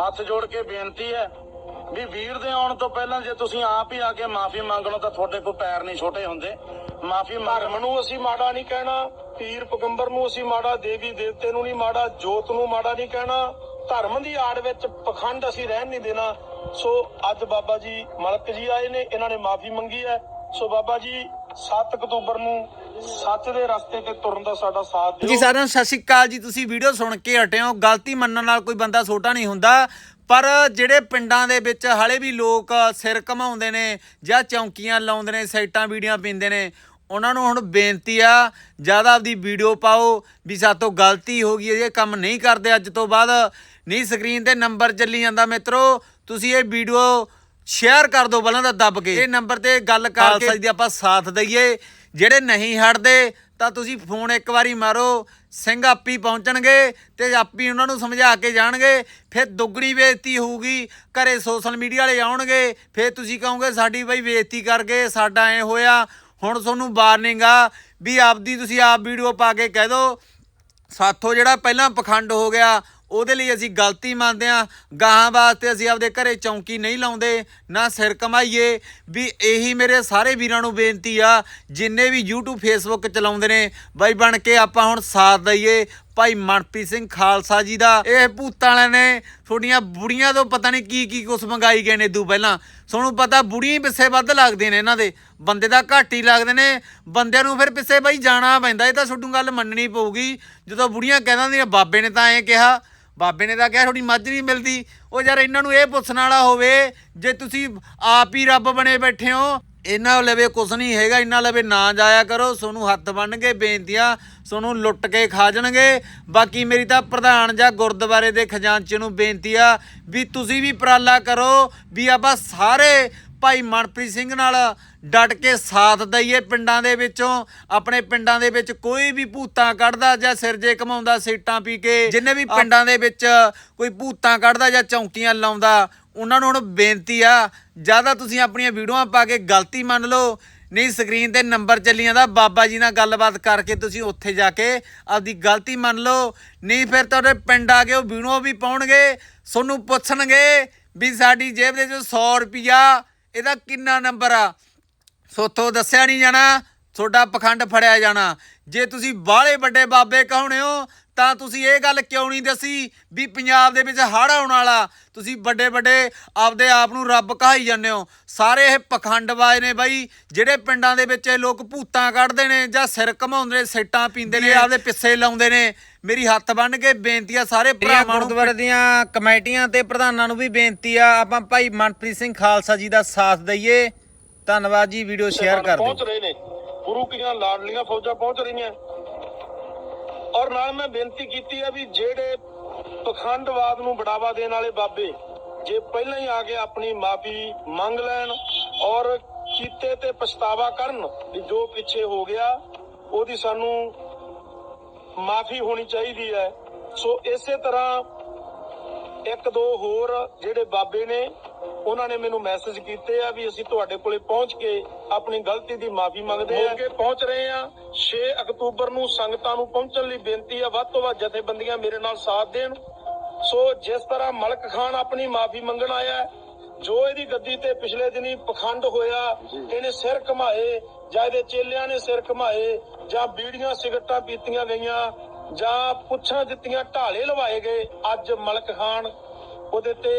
ਹੱਥ ਜੋੜ ਕੇ ਬੇਨਤੀ ਹੈ ਵੀ ਵੀਰ ਦੇ ਆਉਣ ਤੋਂ ਪਹਿਲਾਂ ਜੇ ਤੁਸੀਂ ਆਪ ਹੀ ਆ ਕੇ ਮਾਫੀ ਮੰਗ ਤਾਂ ਤੁਹਾਡੇ ਕੋਲ ਪੈਰ ਨਹੀਂ ਛੋਟੇ ਹੁੰਦੇ। ਮਾਫੀ ਧਰਮ ਨੂੰ ਅਸੀਂ ਮਾੜਾ ਨਹੀਂ ਕਹਿਣਾ, ਪੀਰ ਪਗੰਬਰ ਨੂੰ ਅਸੀਂ ਮਾੜਾ, ਦੇਵੀ ਦੇਵਤੇ ਨੂੰ ਨਹੀਂ ਮਾੜਾ, ਜੋਤ ਨੂੰ ਮਾੜਾ ਨਹੀਂ ਕਹਿਣਾ। ਧਰਮ ਦੀ ਆੜ ਵਿੱਚ ਪਖੰਡ ਅਸੀਂ ਰਹਿਣ ਨਹੀਂ ਦੇਣਾ। ਸੋ ਅੱਜ ਬਾਬਾ ਜੀ ਮਲਕ ਜੀ ਆਏ ਨੇ, ਇਹਨਾਂ ਨੇ ਮਾਫੀ ਮੰਗੀ ਹੈ। ਸੋ ਬਾਬਾ ਜੀ 7 ਅਕਤੂਬਰ ਨੂੰ ਸੱਚ ਦੇ ਰਸਤੇ ਤੇ ਤੁਰਨ ਦਾ ਸਾਡਾ ਸਾਥ ਜੀ ਦਿਓ ਸਾਰਿਆਂ ਨੂੰ ਸਤਿ ਸ਼੍ਰੀ ਅਕਾਲ ਜੀ ਤੁਸੀਂ ਵੀਡੀਓ ਸੁਣ ਕੇ ਹਟੇ ਹੋ। ਗਲਤੀ ਮੰਨਣ ਨਾਲ ਕੋਈ ਬੰਦਾ ਛੋਟਾ ਨਹੀਂ ਹੁੰਦਾ। ਪਰ ਜਿਹੜੇ ਪਿੰਡਾਂ ਦੇ ਵਿੱਚ ਹਲੇ ਵੀ ਲੋਕ ਸਿਰ ਘਮਾਉਂਦੇ ਨੇ ਜਾਂ ਚੌਂਕੀਆਂ ਲਾਉਂਦੇ ਨੇ ਸਾਈਟਾਂ ਵੀਡੀਓ ਪੀਂਦੇ ਨੇ ਉਹਨਾਂ ਨੂੰ ਹੁਣ ਬੇਨਤੀ ਆ ਜ਼ਿਆਦਾ ਆਪਦੀ ਵੀਡੀਓ ਪਾਓ ਵੀ ਸਾਤੋਂ ਗਲਤੀ ਹੋ ਗਈ ਹੈ, ਇਹ ਕੰਮ ਨਹੀਂ ਕਰਦੇ ਅੱਜ ਤੋਂ ਬਾਅਦ। ਨਹੀਂ ਸਕਰੀਨ ਤੇ ਨੰਬਰ ਚੱਲੀ ਜਾਂਦਾ ਮਿੱਤਰੋ ਤੁਸੀਂ ਇਹ ਵੀਡੀਓ ਸ਼ੇਅਰ ਕਰ ਦਿਓ ਪਹਿਲਾਂ ਤਾਂ ਦੱਬ ਕੇ। ਇਹ ਨੰਬਰ ਤੇ ਗੱਲ ਕਰਕੇ ਦੀ ਆਪਾਂ ਸਾਥ ਦਈਏ। ਜਿਹੜੇ ਨਹੀਂ ਹਟਦੇ, ਤਾਂ ਤੁਸੀਂ ਫੋਨ ਇੱਕ ਵਾਰੀ ਮਾਰੋ, ਸਿੰਘ ਆਪੀ ਪਹੁੰਚਣਗੇ ਤੇ ਆਪੀ ਉਹਨਾਂ ਨੂੰ ਸਮਝਾ ਕੇ ਜਾਣਗੇ, ਫਿਰ ਦੁੱਗਣੀ ਬੇਇੱਜ਼ਤੀ ਹੋਊਗੀ, ਘਰੇ ਸੋਸ਼ਲ ਮੀਡੀਆ ਵਾਲੇ ਆਉਣਗੇ, ਫਿਰ ਤੁਸੀਂ ਕਹੋਗੇ ਸਾਡੀ ਬਈ ਬੇਇੱਜ਼ਤੀ ਕਰ ਗਏ, ਸਾਡਾ ਐ ਹੋਇਆ, ਹੁਣ ਤੁਹਾਨੂੰ ਵਾਰਨਿੰਗ ਆ ਵੀ ਆਪਦੀ ਤੁਸੀਂ ਆਪ ਵੀਡੀਓ ਪਾ ਕੇ ਕਹਿ ਦਿਓ ਸਾਥੋਂ ਜਿਹੜਾ ਪਹਿਲਾਂ ਪਖੰਡ ਹੋ ਗਿਆ ਉਹਦੇ ਲਈ ਅਸੀਂ ਗਲਤੀ ਮੰਨਦੇ ਆ ਗਾਹਾਂ ਵਾਸਤੇ ਅਸੀਂ ਆਪਦੇ ਘਰੇ ਚੌਂਕੀ ਨਹੀਂ ਲਾਉਂਦੇ, ਨਾ ਸਿਰ ਕਮਾਈਏ। ਵੀ ਇਹੀ ਮੇਰੇ ਸਾਰੇ ਵੀਰਾਂ ਨੂੰ ਬੇਨਤੀ ਆ, ਜਿੰਨੇ ਵੀ YouTube, Facebook ਚਲਾਉਂਦੇ ਨੇ, ਬਾਈ ਬਣ ਕੇ ਆਪਾਂ ਹੁਣ ਸਾਥ ਦਈਏ। ਭਾਈ ਮਨਪ੍ਰੀਤ ਸਿੰਘ ਖਾਲਸਾ ਜੀ ਦਾ, ਇਹ ਭੂਤਾਂ ਵਾਲਿਆਂ ਨੇ ਤੁਹਾਡੀਆਂ ਬੁੜੀਆਂ ਤੋਂ ਪਤਾ ਨਹੀਂ ਕੀ ਕੀ ਕੁਛ ਮੰਗਾਈ ਗਏ ਨੇ ਦੂ ਪਹਿਲਾਂ। ਤੁਹਾਨੂੰ ਪਤਾ ਬੁੜੀਆਂ ਹੀ ਪਿੱਛੇ ਵੱਧ ਲੱਗਦੇ ਨੇ ਇਹਨਾਂ ਦੇ। ਬੰਦੇ ਦਾ ਘੱਟ ਹੀ ਲੱਗਦੇ ਨੇ। ਬੰਦਿਆਂ ਨੂੰ ਫਿਰ ਪਿੱਛੇ ਬਾਈ ਜਾਣਾ ਪੈਂਦਾ, ਇਹ ਤਾਂ ਤੁਹਾਨੂੰ ਗੱਲ ਮੰਨਣੀ ਪਊਗੀ। ਜਦੋਂ ਬੁੜੀਆਂ ਕਹਿ ਦਿੰਦੀਆਂ, ਬਾਬੇ ਨੇ ਤਾਂ ਐਂ ਕਿਹਾ ਬਾਬੇ ਨੇ ਤਾਂ ਕਿਹਾ ਤੁਹਾਡੀ ਮੱਝ ਨਹੀਂ ਮਿਲਦੀ। ਉਹ ਯਾਰ ਇਹਨਾਂ ਨੂੰ ਇਹ ਪੁੱਛਣ ਵਾਲਾ ਹੋਵੇ, ਜੇ ਤੁਸੀਂ ਆਪ ਹੀ ਰੱਬ ਬਣੇ ਬੈਠੇ ਹੋ ਇਹਨਾਂ ਲਵੇ ਕੁਛ ਨਹੀਂ ਹੈਗਾ ਇਹਨਾਂ ਲਵੇ ਨਾ ਜਾਇਆ ਕਰੋ ਸੋਨੂੰ ਹੱਥ ਬੰਨ ਕੇ ਬੇਨਤੀਆਂ ਸੋਨੂੰ ਲੁੱਟ ਕੇ ਖਾ ਜਾਣਗੇ। ਬਾਕੀ ਮੇਰੀ ਤਾਂ ਪ੍ਰਧਾਨ ਜਾਂ ਗੁਰਦੁਆਰੇ ਦੇ ਖਜ਼ਾਨਚੀ ਨੂੰ ਬੇਨਤੀ ਆ ਵੀ ਤੁਸੀਂ ਵੀ ਉਪਰਾਲਾ ਕਰੋ ਵੀ ਆਪਾਂ ਸਾਰੇ ਭਾਈ ਮਨਪ੍ਰੀਤ ਸਿੰਘ ਨਾਲ ਡਟ ਕੇ ਸਾਥ ਦਈਏ ਪਿੰਡਾਂ ਦੇ ਵਿੱਚੋਂ ਆਪਣੇ ਪਿੰਡਾਂ ਦੇ ਵਿੱਚ ਕੋਈ ਵੀ ਭੂਤਾਂ ਕੱਢਦਾ ਜਾਂ ਸਿਰ ਜੇ ਕਮਾਉਂਦਾ ਸੀਟਾਂ ਪੀ ਕੇ ਜਿੰਨੇ ਵੀ ਪਿੰਡਾਂ ਦੇ ਵਿੱਚ ਕੋਈ ਭੂਤਾਂ ਕੱਢਦਾ ਜਾਂ ਚੌਂਕੀਆਂ ਲਾਉਂਦਾ ਉਹਨਾਂ ਨੂੰ ਹੁਣ ਬੇਨਤੀ ਆ ਜ਼ਿਆਦਾ ਤੁਸੀਂ ਆਪਣੀਆਂ ਵੀਡੀਓਆਂ ਪਾ ਕੇ ਗਲਤੀ ਮੰਨ ਲਓ, ਨਹੀਂ ਸਕਰੀਨ ਤੇ ਨੰਬਰ ਚੱਲੀ ਜਾਂਦਾ ਬਾਬਾ ਜੀ ਨਾਲ ਗੱਲਬਾਤ ਕਰਕੇ ਤੁਸੀਂ ਉੱਥੇ ਜਾ ਕੇ ਆਪਦੀ ਗਲਤੀ ਮੰਨ ਲਓ, ਨਹੀਂ ਫਿਰ ਤੁਹਾਡੇ ਪਿੰਡ ਆ ਕੇ ਉਹ ਵੀਡੀਓ ਵੀ ਪਾਉਣਗੇ, ਤੁਹਾਨੂੰ ਪੁੱਛਣਗੇ ਵੀ ਸਾਡੀ ਜੇਬ ਦੇ ਵਿੱਚ 100 ਰੁਪਿਆ ਇਹਦਾ ਕਿੰਨਾ ਨੰਬਰ ਆ? ਸੋਥੋਂ ਦੱਸਿਆ ਨਹੀਂ ਜਾਣਾ, ਤੁਹਾਡਾ ਪਖੰਡ ਫੜਿਆ ਜਾਣਾ। ਜੇ ਤੁਸੀਂ ਬਾਹਲੇ ਵੱਡੇ ਬਾਬੇ ਕਹਾਉਣੇ ਹੋ ਤਾਂ ਤੁਸੀਂ ਇਹ ਗੱਲ ਕਿਉਂ ਨਹੀਂ ਦੱਸੀ ਵੀ ਪੰਜਾਬ ਦੇ ਵਿੱਚ ਹੜ੍ਹ ਆਉਣ ਵਾਲਾ? ਤੁਸੀਂ ਵੱਡੇ ਵੱਡੇ ਆਪਦੇ ਆਪ ਨੂੰ ਰੱਬ ਕਹਾਈ ਜਾਂਦੇ ਹੋ। ਸਾਰੇ ਇਹ ਪਖੰਡਵਾਜ ਨੇ ਬਾਈ ਜਿਹੜੇ ਪਿੰਡਾਂ ਦੇ ਵਿੱਚ ਇਹ ਲੋਕ ਭੂਤਾਂ ਕੱਢਦੇ ਨੇ ਜਾਂ ਸਿਰ ਘਮਾਉਂਦੇ ਨੇ ਸੇਟਾਂ ਪੀਂਦੇ ਨੇ ਆਪਦੇ ਪਿੱਛੇ ਲਾਉਂਦੇ ਨੇ। ਮੇਰੀ ਹੱਥ ਬੰਨ ਕੇ ਬੇਨਤੀ ਆ ਸਾਰੇ ਭਰਾਵਾਂ ਨੂੰ ਗੁਰਦੁਆਰੇ ਦੀਆਂ ਕਮੇਟੀਆਂ ਤੇ ਪ੍ਰਧਾਨਾਂ ਨੂੰ ਵੀ ਬੇਨਤੀ ਆ ਆਪਾਂ ਭਾਈ ਮਨਪ੍ਰੀਤ ਸਿੰਘ ਖਾਲਸਾ ਜੀ ਦਾ ਸਾਥ ਦਈਏ। ਧੰਨਵਾਦ ਜੀ ਵੀਡੀਓ ਸ਼ੇਅਰ ਕਰ ਦਿਓ। ਪਹੁੰਚ ਰਹੇ ਨੇ। ਗੁਰੂ ਕੀਆਂ ਲਾਡਲੀਆਂ ਫੌਜਾਂ ਪਹੁੰਚ ਰਹੀਆਂ। ਔਰ ਨਾਲ ਮੈਂ ਬੇਨਤੀ ਕੀਤੀ ਹੈ ਵੀ ਜਿਹੜੇ ਪਖੰਡਵਾਦ ਨੂੰ ਬੜਾਵਾ ਦੇਣ ਵਾਲੇ ਬਾਬੇ, ਜੇ ਪਹਿਲਾਂ ਹੀ ਆ ਕੇ ਆਪਣੀ ਮਾਫੀ ਮੰਗ ਲੈਣ ਔਰ ਕੀਤੇ ਤੇ ਪਛਤਾਵਾ ਕਰਨ ਵੀ ਜੋ ਪਿੱਛੇ ਹੋ ਗਿਆ, ਉਹਦੀ ਸਾਨੂੰ ਮਾਫੀ ਹੋਣੀ ਚਾਹੀਦੀ ਹੈ। ਸੋ ਇਸੇ ਤਰ੍ਹਾਂ ਇੱਕ ਦੋ ਹੋਰ ਜਿਹੜੇ ਬਾਬੇ ਨੇ, ਉਹਨਾਂ ਨੇ ਮੈਨੂੰ ਮੈਸੇਜ ਕੀਤੇ ਆ ਵੀ ਅਸੀਂ ਤੁਹਾਡੇ ਕੋਲੇ ਪਹੁੰਚ ਕੇ ਆਪਣੀ ਗਲਤੀ ਦੀ ਮਾਫੀ ਮੰਗਦੇ ਆ ਕਿ ਪਹੁੰਚ ਰਹੇ ਆ 6 ਅਕਤੂਬਰ ਨੂੰ ਸੰਗਤਾਂ ਨੂੰ ਪਹੁੰਚਣ ਲਈ ਬੇਨਤੀ ਆ, ਵੱਧ ਤੋਂ ਵੱਧ ਜਥੇਬੰਦੀਆਂ ਮੇਰੇ ਨਾਲ ਸਾਥ ਦੇਣ। ਸੋ ਜਿਸ ਤਰ੍ਹਾਂ ਮਲਕ ਖਾਨ ਆਪਣੀ ਮਾਫੀ ਮੰਗਣ ਆਇਆ ਜੋ ਇਹਦੀ ਗੱਦੀ ਤੇ ਪਿਛਲੇ ਦਿਨੀ ਪਖੰਡ ਹੋਇਆ, ਇਹਨੇ ਸਿਰ ਘਮਾਏ, ਜਾਂ ਇਹਦੇ ਚੇਲਿਆਂ ਨੇ ਸਿਰ ਘਮਾਏ, ਜਾਂ ਬੀੜੀਆਂ ਸਿਗਰਟਾਂ ਪੀਤੀਆਂ ਗਈਆਂ ਜਾਂ ਪੁੱਛਾਂ ਦਿੱਤੀਆਂ ਢਾਲੇ ਲਵਾਏ ਗਏ ਅੱਜ ਮਲਕ ਖਾਨ ਉਹਦੇ ਤੇ